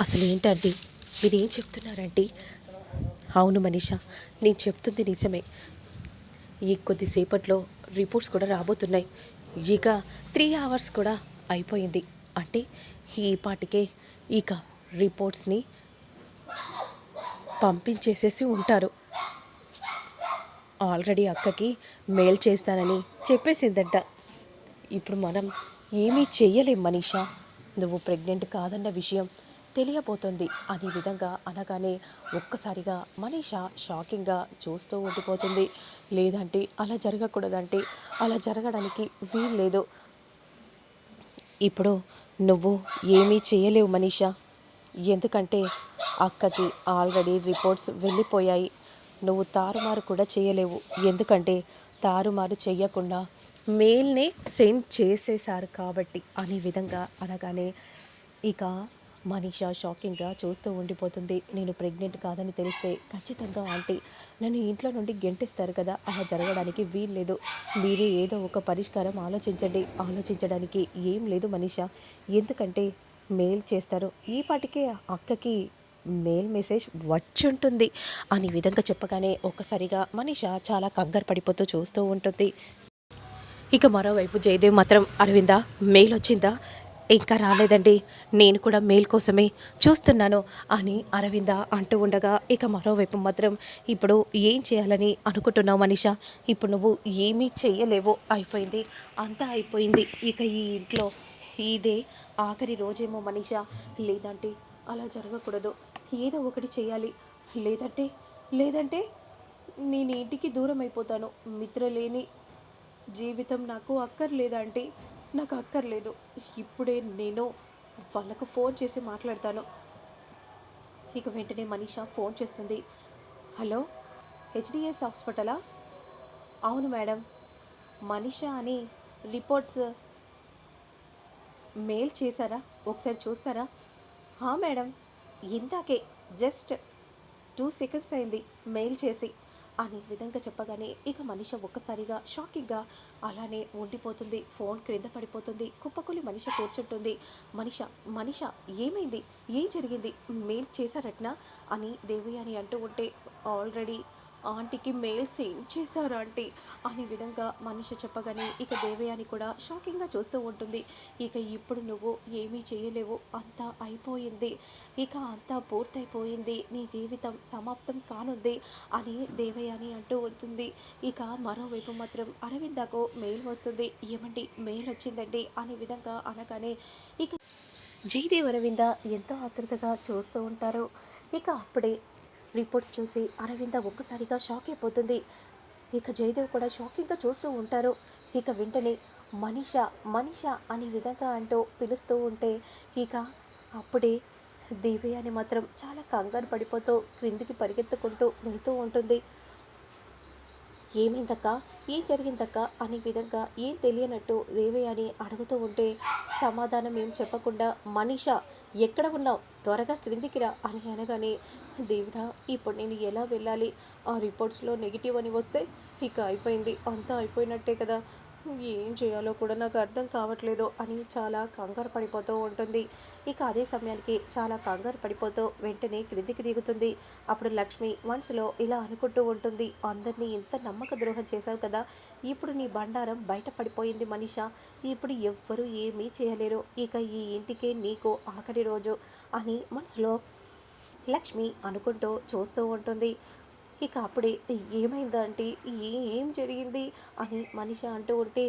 అసలు ఏంటండి మీరేం చెప్తున్నారండి? అవును మనీష నేను చెప్తుంది నిజమే. ఈ కొద్దిసేపట్లో రిపోర్ట్స్ కూడా రాబోతున్నాయి. ఇక త్రీ అవర్స్ కూడా అయిపోయింది. అంటే ఈ పాటికే ఇక రిపోర్ట్స్ని పంపించేసేసి ఉంటారు. ఆల్రెడీ అక్కకి మెయిల్ చేస్తానని చెప్పేసిందంట. ఇప్పుడు మనం ఏమీ చెయ్యలేం మనీషా. నువ్వు ప్రెగ్నెంట్ కాదన్న విషయం తెలియబోతుంది. అనే విధంగా అనగానే ఒక్కసారిగా మనీషా షాకింగ్గా చూస్తూ ఉండిపోతుంది. లేదంటే అలా జరగకూడదంటే అలా జరగడానికి వీల్లేదు. ఇప్పుడు నువ్వు ఏమీ చేయలేవు మనీషా. ఎందుకంటే అక్కకి ఆల్రెడీ రిపోర్ట్స్ వెళ్ళిపోయాయి. నువ్వు తారుమారు కూడా చేయలేవు. ఎందుకంటే తారుమారు చెయ్యకుండా మెయిల్నే సెండ్ చేసేశారు కాబట్టి. అనే విధంగా అనగానే ఇక మనీషా షాకింగ్గా చూస్తూ ఉండిపోతుంది. నేను ప్రెగ్నెంట్ కాదని తెలిస్తే ఖచ్చితంగా ఆంటీ నన్ను ఇంట్లో నుండి గెంటేస్తారు కదా అలా జరగడానికి వీల్లేదు మీరే ఏదో ఒక పరిష్కారం ఆలోచించండి. ఆలోచించడానికి ఏం లేదు మనీషా. ఎందుకంటే మెయిల్ చేస్తారు. ఈ పాటికే అక్కకి మెయిల్ మెసేజ్ వచ్చుంటుంది. అనే విధంగా చెప్పగానే ఒక్కసారిగా మనీషా చాలా కంగారు పడిపోతూ చూస్తూ ఉంటుంది. ఇక మరోవైపు జయదేవ్ మాత్రం అరవిందా మెయిల్ వచ్చిందా? ఇంకా రాలేదండి. నేను కూడా మెయిల్ కోసమే చూస్తున్నాను అని అరవింద అంటూ ఉండగా ఇక మరోవైపు మాత్రం ఇప్పుడు ఏం చేయాలని అనుకుంటున్నావు మనీషా? ఇప్పుడు నువ్వు ఏమీ చేయలేవు. అయిపోయింది. అంతా అయిపోయింది. ఇక ఈ ఇంట్లో ఇదే ఆఖరి రోజేమో మనీషా? లేదంటే అలా జరగకూడదు. ఏదో ఒకటి చేయాలి. లేదంటే లేదంటే నేను ఇంటికి దూరం అయిపోతాను మిత్రలేని జీవితం నాకు అక్కర్లేదంటే నాకు అక్కర్లేదు. ఇప్పుడే నేను వాళ్ళకు ఫోన్ చేసి మాట్లాడతాను. ఇక వెంటనే మనీషా ఫోన్ చేస్తుంది. హలో హెచ్డిఎస్ హాస్పిటలా? అవును మేడం. మనీషా అని రిపోర్ట్స్ మెయిల్ చేశారా? ఒకసారి చూస్తారా? హా మేడం. ఇందాకే జస్ట్ టూ సెకండ్స్ అయింది మెయిల్ చేసి. అనే విధంగా చెప్పగానే ఇక మనిష ఒక్కసారిగా షాకింగ్గా అలానే ఉండిపోతుంది. ఫోన్ క్రింద పడిపోతుంది. కుప్పకులి మనిష కూర్చుంటుంది. మనిష మనిష ఏమైంది? ఏం జరిగింది? మెయిల్ చేశారట్నా? అని దేవి అని అంటూ ఉంటే ఆల్రెడీ ఆంటీకి మెయిల్ సెండ్ చేశారు ఆంటీ? అనే విధంగా మనిషి చెప్పగానే ఇక దేవయాని కూడా షాకింగ్గా చూస్తూ ఉంటుంది. ఇక ఇప్పుడు నువ్వు ఏమీ చేయలేవు అంతా అయిపోయింది. ఇక అంతా పూర్తయిపోయింది నీ జీవితం సమాప్తం కానుంది అని దేవయాని అంటూ ఉంటుంది. ఇక మరోవైపు మాత్రం అరవిందకు మెయిల్ వస్తుంది ఏమండి మెయిల్ వచ్చిందండి అనే విధంగా అనగానే ఇక జయదేవ్ అరవింద ఎంతో ఆతృతగా చూస్తూ ఉంటారు. ఇక అప్పుడే రిపోర్ట్స్ చూసి అరవింద ఒక్కసారిగా షాక్ అయిపోతుంది. ఇక జయదేవ్ కూడా షాకింగ్గా చూస్తూ ఉంటారు. ఇక వెంటనే మనిష మనిష అనే విధంగా అంటూ పిలుస్తూ ఉంటే ఇక అప్పుడే దివ్య అని మాత్రం చాలా కంగారు పడిపోతూ క్రిందికి పరిగెత్తుకుంటూ వెళ్తూ ఉంటుంది. ఏమైందక్క? ఏం జరిగిందక్క? అనే విధంగా ఏం తెలియనట్టు దేవయాని అడుగుతూ ఉంటే సమాధానం ఏం చెప్పకుండా మనిష ఎక్కడ ఉన్నావు? త్వరగా క్రిందికి రా అని అనగానే దేవుడా ఇప్పుడు నేను ఎలా వెళ్ళాలి? ఆ రిపోర్ట్స్లో నెగిటివ్ అని వస్తే ఇక అయిపోయింది. అంతా అయిపోయినట్టే కదా. ఏం చేయాలో కూడా నాకు అర్థం కావట్లేదు అని చాలా కంగారు పడిపోతూ ఉంటుంది. ఇక అదే సమయానికి చాలా కంగారు పడిపోతూ వెంటనే క్రిందికి దిగుతుంది. అప్పుడు లక్ష్మి మనసులో ఇలా అనుకుంటూ ఉంటుంది. అందరినీ ఇంత నమ్మక ద్రోహం చేశావు కదా ఇప్పుడు నీ బండారం బయట పడిపోయింది మనిష. ఇప్పుడు ఎవ్వరూ ఏమీ చేయలేరు. ఇక ఈ ఇంటికే నీకు ఆఖరి రోజు అని మనసులో లక్ష్మి అనుకుంటూ చూస్తూ ఉంటుంది. ఇక అప్పుడే ఏమైందంటే ఏ ఏం జరిగింది? అని మనిషి అంటూ ఉంటే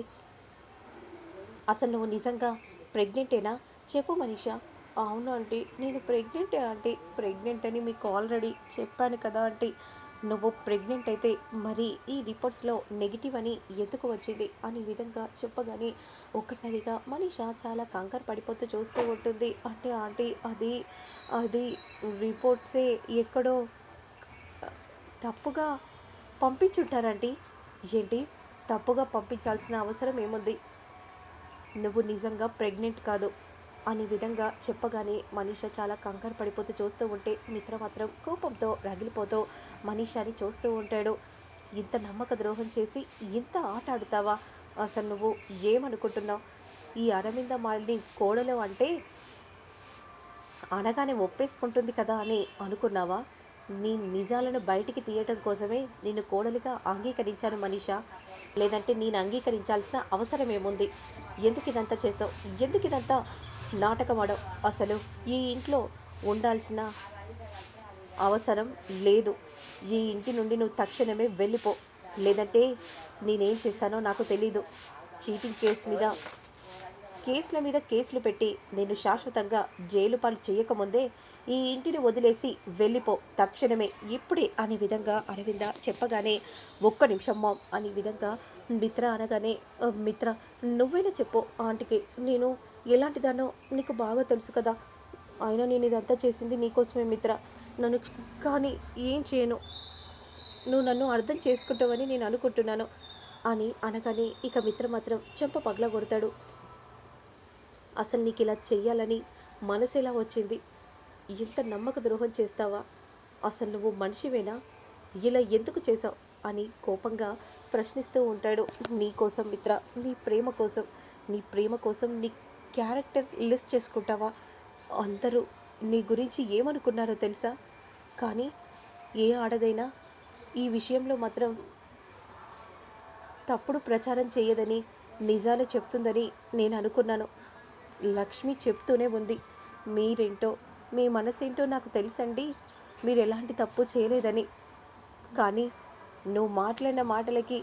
అసలు నువ్వు నిజంగా ప్రెగ్నెంటేనా? చెప్పు మనిష. అవును ఆంటీ నేను ప్రెగ్నెంటే ఆంటీ. ప్రెగ్నెంట్ అని మీకు ఆల్రెడీ చెప్పాను కదా ఆంటీ. నువ్వు ప్రెగ్నెంట్ అయితే మరి ఈ రిపోర్ట్స్లో నెగిటివ్ అని ఎందుకు వచ్చింది? అనే విధంగా చెప్పగానే ఒక్కసారిగా మనిష చాలా కంగారు పడిపోతూ చూస్తూ ఉంటుంది. అంటే ఆంటీ అది అది రిపోర్ట్సే ఎక్కడో తప్పుగా పంపించుంటారండి. ఏంటి? తప్పుగా పంపించాల్సిన అవసరం ఏముంది? నువ్వు నిజంగా ప్రెగ్నెంట్ కాదు అనే విధంగా చెప్పగానే మనీష చాలా కంగారు పడిపోతూ చూస్తూ ఉంటే మిత్ర మాత్రం కోపంతో రగిలిపోతూ మనీషాని చూస్తూ ఉంటాడు. ఇంత నమ్మక ద్రోహం చేసి ఇంత ఆట ఆడుతావా? అసలు నువ్వు ఏమనుకుంటున్నావు? ఈ అరవింద మాలిని కోడలు అంటే అనగానే ఒప్పేసుకుంటుంది కదా అని అనుకున్నావా? నీ నిజాలను బయటికి తీయటం కోసమే నిన్ను కోడలిగా అంగీకరించాను మనీషా. లేదంటే నేను అంగీకరించాల్సిన అవసరం ఏముంది? ఎందుకు ఇదంతా చేసావు ఎందుకు ఇదంతా నాటకమాడవు అసలు ఈ ఇంట్లో ఉండాల్సిన అవసరం లేదు. ఈ ఇంటి నుండి నువ్వు తక్షణమే వెళ్ళిపో. లేదంటే నేనేం చేస్తానో నాకు తెలీదు. చీటింగ్ కేసు మీద కేసుల మీద కేసులు పెట్టి నేను శాశ్వతంగా జైలు పాలు చేయకముందే ఈ ఇంటిని వదిలేసి వెళ్ళిపో తక్షణమే. ఇప్పుడే అనే విధంగా అరవింద చెప్పగానే ఒక్క నిమిషం మామ్ అనే విధంగా మిత్ర అనగానే మిత్ర నువ్వైనా చెప్పు ఆంటీకి. నేను ఎలాంటిదానో నీకు బాగా తెలుసు కదా. అయినా నేను ఇదంతా చేసింది నీకోసమే మిత్ర. నన్ను కానీ ఏం చేయను? నువ్వు నన్ను అర్థం చేసుకుంటావని నేను అనుకుంటున్నాను అని అనగానే ఇక మిత్ర మాత్రం చెంప పగల కొడతాడు అసలు నీకు ఇలా చెయ్యాలని మనసు ఎలా వచ్చింది? ఇంత నమ్మక ద్రోహం చేస్తావా? అసలు నువ్వు మనిషివేనా? ఇలా ఎందుకు చేసావు అని కోపంగా ప్రశ్నిస్తూ ఉంటాడు నీ కోసం మిత్ర నీ ప్రేమ కోసం. నీ ప్రేమ కోసం నీ క్యారెక్టర్ లిస్ట్ చేసుకుంటావా? అందరూ నీ గురించి ఏమనుకున్నారో తెలుసా? కానీ ఏ ఆడదైనా ఈ విషయంలో మాత్రం తప్పుడు ప్రచారం చేయదని నిజాలు చెప్తుందని నేను అనుకున్నాను. లక్ష్మి చెప్తూనే ఉంది. మీరేంటో మీ మనసేంటో నాకు తెలుసండి. మీరు ఎలాంటి తప్పు చేయలేదని. కానీ నువ్వు మాట్లాడిన మాటలకి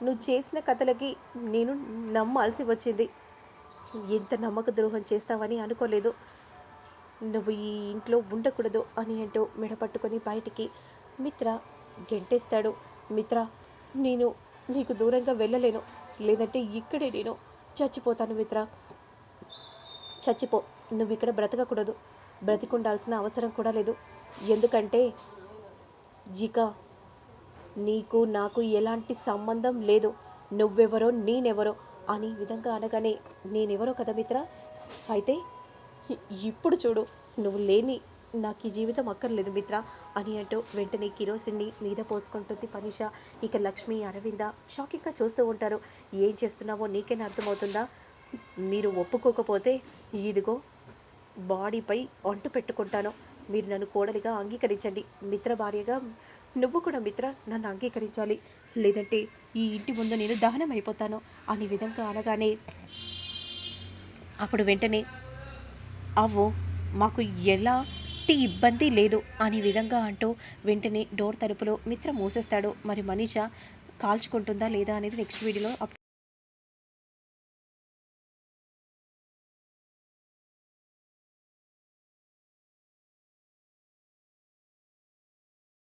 నువ్వు చేసిన కథలకి నేను నమ్మాల్సి వచ్చింది. ఎంత నమ్మక ద్రోహం చేస్తావని అనుకోలేదు. నువ్వు ఈ ఇంట్లో ఉండకూడదు అని అంటూ మెడపట్టుకొని బయటికి మిత్ర గెంటేస్తాడు. మిత్ర నేను నీకు దూరంగా వెళ్ళలేను. లేదంటే ఇక్కడే నేను చచ్చిపోతాను మిత్ర. చచ్చిపో నువ్వు ఇక్కడ బ్రతకకూడదు. బ్రతికుండాల్సిన అవసరం కూడా లేదు. ఎందుకంటే జిక నీకు నాకు ఎలాంటి సంబంధం లేదు. నువ్వెవరో నేనెవరో అని విధంగా అనగానే నేనెవరో కదా మిత్ర? అయితే ఇప్పుడు చూడు నువ్వు లేని నాకు ఈ జీవితం అక్కర్లేదు మిత్ర అని అంటూ వెంటనే కిరోసిన్ని మీద పోసుకుంటుంది పనిష. ఇక లక్ష్మి అరవింద షాకింగ్గా చూస్తూ ఉంటారు. ఏం చేస్తున్నావో నీకేనా అర్థమవుతుందా? మీరు ఒప్పుకోకపోతే ఇదిగో బాడీపై అంటు పెట్టుకుంటాను. మీరు నన్ను కోడలిగా అంగీకరించండి. మిత్ర భార్యగా నువ్వు కూడా మిత్ర నన్ను అంగీకరించాలి. లేదంటే ఈ ఇంటి ముందు నేను దహనం అయిపోతాను అనే విధంగా అనగానే అప్పుడు వెంటనే అవ్వు మాకు ఎలాంటి ఇబ్బంది లేదు అనే విధంగా అంటూ వెంటనే డోర్ తలుపులో మిత్ర మూసేస్తాడు. మరి మనీష కాల్చుకుంటుందా లేదా అనేది నెక్స్ట్ వీడియోలో అప్